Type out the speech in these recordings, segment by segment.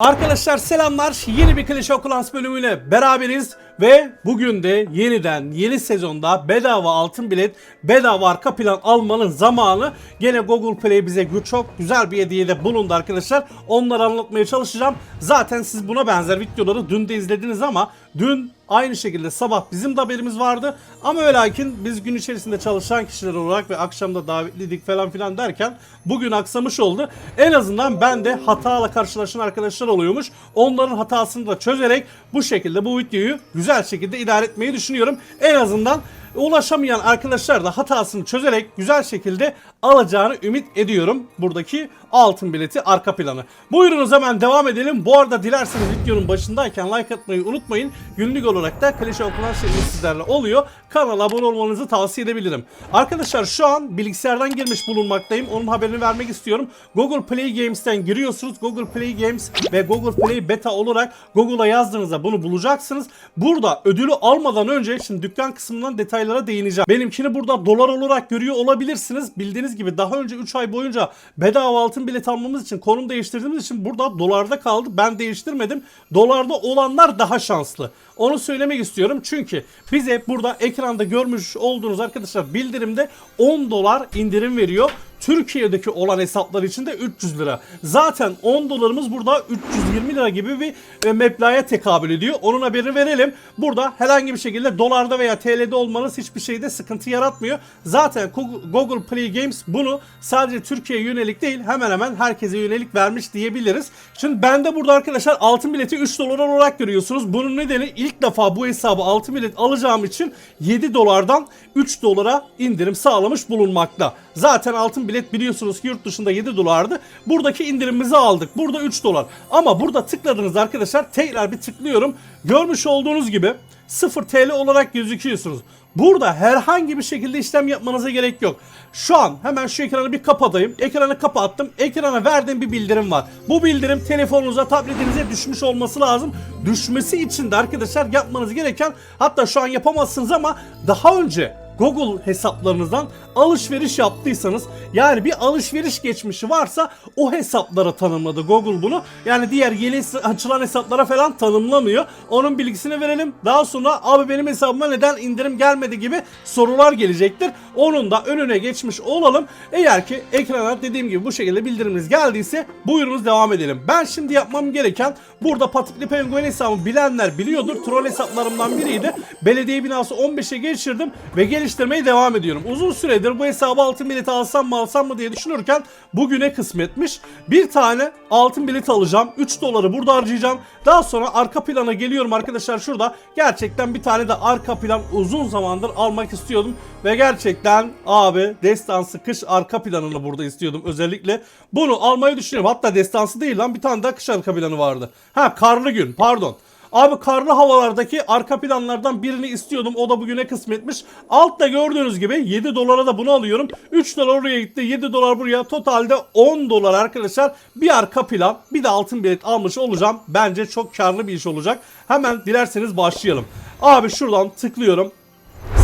Arkadaşlar selamlar. Yeni bir Clash of Clans bölümüyle beraberiz ve bugün de yeniden yeni sezonda bedava altın bilet, bedava arka plan almanın zamanı. Gene Google Play bize çok güzel bir hediyede bulundu arkadaşlar. Onları anlatmaya çalışacağım. Zaten siz buna benzer videoları dün de izlediniz ama dün aynı şekilde sabah bizim de haberimiz vardı. Ama ve lakin biz gün içerisinde çalışan kişiler olarak ve akşamda davetliydik falan filan derken bugün aksamış oldu. En azından ben de hatayla karşılaşan arkadaşlar oluyormuş. Onların hatasını da çözerek bu şekilde bu videoyu güzel şekilde idare etmeyi düşünüyorum. En azından ulaşamayan arkadaşlar da hatasını çözerek güzel şekilde alacağını ümit ediyorum. Buradaki altın bileti arka planı. Buyurunuz hemen devam edelim. Bu arada dilerseniz videonun başındayken like atmayı unutmayın. Günlük olarak da Clash of Clans serisi sizlerle oluyor. Kanala abone olmanızı tavsiye edebilirim. Arkadaşlar şu an bilgisayardan girmiş bulunmaktayım. Onun haberini vermek istiyorum. Google Play Games'ten giriyorsunuz. Google Play Games ve Google Play Beta olarak Google'a yazdığınızda bunu bulacaksınız. Burada ödülü almadan önce şimdi dükkan kısmından detaylara değineceğim. Benimkini burada dolar olarak görüyor olabilirsiniz. Bildiğiniz gibi daha önce 3 ay boyunca bedava altın bilet almamız için konum değiştirdiğimiz için burada dolarda kaldı. Ben değiştirmedim. Dolarda olanlar daha şanslı. Onu söylemek istiyorum çünkü bize burada ekranda görmüş olduğunuz arkadaşlar bildirimde 10 dolar indirim veriyor. Türkiye'deki olan hesaplar için de 300 lira. Zaten 10 dolarımız burada 320 lira gibi bir e, meblağa tekabül ediyor. Onun haberini verelim. Burada herhangi bir şekilde dolarda veya TL'de olmanız hiçbir şeyde sıkıntı yaratmıyor. Zaten Google Play Games bunu sadece Türkiye'ye yönelik değil hemen hemen herkese yönelik vermiş diyebiliriz. Şimdi ben de burada arkadaşlar altın bileti 3 dolar olarak görüyorsunuz. Bunun nedeni ilk defa bu hesabı altın bilet alacağım için 7 dolardan 3 dolara indirim sağlamış bulunmakta. Zaten altın bilet biliyorsunuz ki yurt dışında 7 dolardı. Buradaki indirimimizi aldık. Burada 3 dolar. Ama burada tıkladınız arkadaşlar. Tekrar bir tıklıyorum. Görmüş olduğunuz gibi 0 TL olarak gözüküyorsunuz. Burada herhangi bir şekilde işlem yapmanıza gerek yok. Şu an hemen şu ekranı bir kapatayım. Ekranı kapattım. Ekrana verdiğim bir bildirim var. Bu bildirim telefonunuza, tabletinize düşmüş olması lazım. Düşmesi için de arkadaşlar yapmanız gereken hatta şu an yapamazsınız ama daha önce Google hesaplarınızdan alışveriş yaptıysanız yani bir alışveriş geçmişi varsa o hesaplara tanımladı Google bunu. Yani diğer yeni açılan hesaplara falan tanımlamıyor. Onun bilgisini verelim. Daha sonra abi benim hesabıma neden indirim gelmedi gibi sorular gelecektir. Onun da önüne geçmiş olalım. Eğer ki ekrana dediğim gibi bu şekilde bildiriminiz geldiyse buyurunuz devam edelim. Ben şimdi yapmam gereken burada Patikli Penguen hesabımı bilenler biliyordur. Troll hesaplarımdan biriydi. Belediye binası 15'e geçirdim ve geliştirmeye devam ediyorum. Uzun süredir bu hesabı altın bileti alsam mı alsam mı diye düşünürken bugüne kısmetmiş. Bir tane altın bilet alacağım. 3 doları burada harcayacağım. Daha sonra arka plana geliyorum arkadaşlar şurada. Gerçekten bir tane de arka plan uzun zamandır almak istiyordum. Ve gerçekten abi destansı kış arka planını burada istiyordum özellikle. Bunu almayı düşünüyorum. Hatta destansı değil lan bir tane daha kış arka planı vardı. Ha karlı gün pardon. Abi karlı havalardaki arka planlardan birini istiyordum. O da bugüne kısmetmiş. Altta gördüğünüz gibi 7 dolara da bunu alıyorum. 3 dolar oraya gitti. 7 dolar buraya. Totalde 10 dolar arkadaşlar. Bir arka plan bir de altın bilet almış olacağım. Bence çok karlı bir iş olacak. Hemen dilerseniz başlayalım. Abi şuradan tıklıyorum.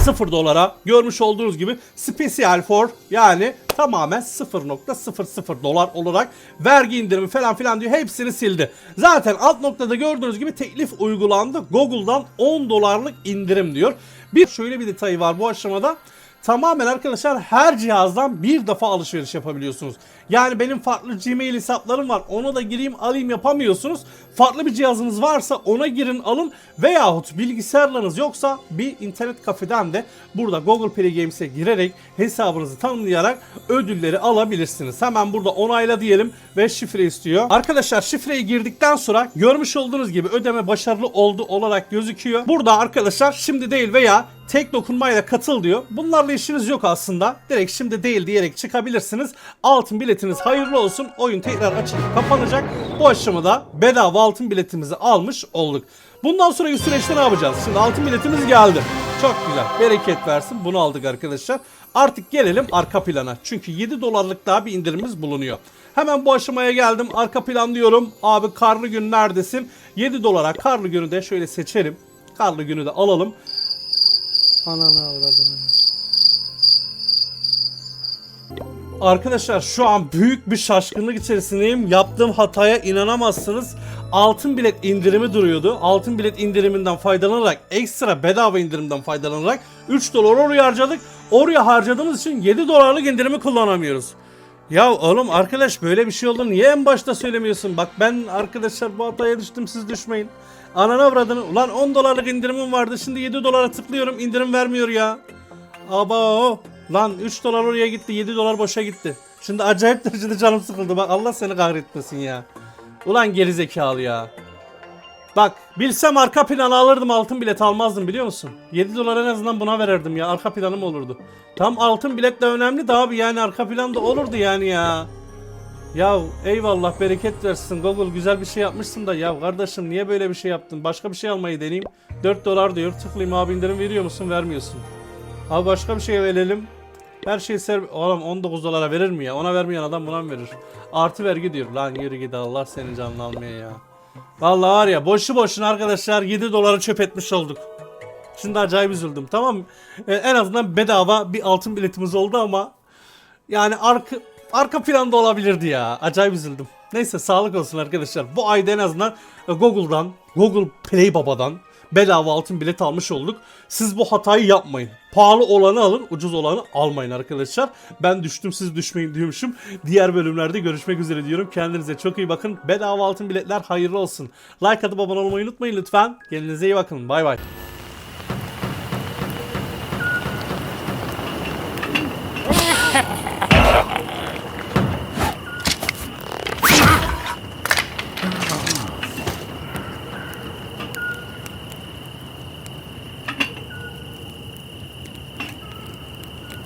0 dolara görmüş olduğunuz gibi special for yani tamamen 0.00 dolar olarak vergi indirimi falan filan diyor hepsini sildi. Zaten alt noktada gördüğünüz gibi teklif uygulandı. Google'dan 10 dolarlık indirim diyor. Bir şöyle bir detayı var bu aşamada. Tamamen arkadaşlar her cihazdan bir defa alışveriş yapabiliyorsunuz. Yani benim farklı Gmail hesaplarım var. Ona da gireyim alayım yapamıyorsunuz. Farklı bir cihazınız varsa ona girin alın. Veyahut bilgisayarlarınız yoksa bir internet kafeden de burada Google Play Games'e girerek hesabınızı tanımlayarak ödülleri alabilirsiniz. Hemen burada onayla diyelim ve şifre istiyor. Arkadaşlar şifreyi girdikten sonra görmüş olduğunuz gibi ödeme başarılı oldu olarak gözüküyor. Burada arkadaşlar şimdi değil veya tek dokunmayla katıl diyor. Bunlarla işiniz yok aslında. Direkt şimdi değil diyerek çıkabilirsiniz. Altın biletiniz hayırlı olsun. Oyun tekrar açılıp kapanacak. Bu aşamada bedava altın biletimizi almış olduk. Bundan sonraki süreçte ne yapacağız? Şimdi altın biletimiz geldi. Çok güzel. Bereket versin. Bunu aldık arkadaşlar. Artık gelelim arka plana. Çünkü 7 dolarlık daha bir indirimimiz bulunuyor. Hemen bu aşamaya geldim. Arka plan diyorum. Abi karlı gün neredesin? 7 dolara karlı günü de şöyle seçelim. Karlı günü de alalım. Ananı avradını. Arkadaşlar şu an büyük bir şaşkınlık içerisindeyim. Yaptığım hataya inanamazsınız. Altın bilet indirimi duruyordu. Altın bilet indiriminden faydalanarak ekstra bedava indirimden faydalanarak 3 dolar oraya harcadık. Oraya harcadığımız için 7 dolarlık indirimi kullanamıyoruz. Ya oğlum arkadaş böyle bir şey oldu niye en başta söylemiyorsun? Bak ben arkadaşlar bu hataya düştüm siz düşmeyin. Ananı avradını. Ulan 10 dolarlık indirimim vardı şimdi 7 dolara tıklıyorum indirim vermiyor ya. Aba lan 3 dolar oraya gitti 7 dolar boşa gitti. Şimdi acayip derecede canım sıkıldı bak Allah seni kahretmesin ya. Ulan gerizekalı ya. Bak bilsem arka planı alırdım altın bilet almazdım biliyor musun? 7 dolar en azından buna verirdim ya arka planım olurdu. Tam altın bilet de önemli de abi yani arka plan da olurdu yani ya. Ya eyvallah bereket versin Google güzel bir şey yapmışsın da ya kardeşim niye böyle bir şey yaptın? Başka bir şey almayı deneyeyim. 4 dolar diyor tıklayayım abi indirim veriyor musun vermiyorsun. Abi başka bir şey verelim. Her şey ser... Oğlum 19 dolara verir mi ya? Ona vermeyen adam buna mı verir? Artı vergi diyor. Lan yürü git Allah senin canını almaya ya. Vallahi var ya boşu boşuna arkadaşlar 7 doları çöp etmiş olduk. Şimdi acayip üzüldüm tamam mı? Ee, en azından bedava bir altın biletimiz oldu ama yani arka arka planda olabilirdi ya. Acayip üzüldüm. Neyse sağlık olsun arkadaşlar. Bu ayda en azından e, Google'dan, Google Play Baba'dan bedava altın bilet almış olduk. Siz bu hatayı yapmayın. Pahalı olanı alın, ucuz olanı almayın arkadaşlar. Ben düştüm siz düşmeyin diyormuşum. Diğer bölümlerde görüşmek üzere diyorum. Kendinize çok iyi bakın. Bedava altın biletler hayırlı olsun. Like atıp abone olmayı unutmayın lütfen. Kendinize iyi bakın. Bay bay.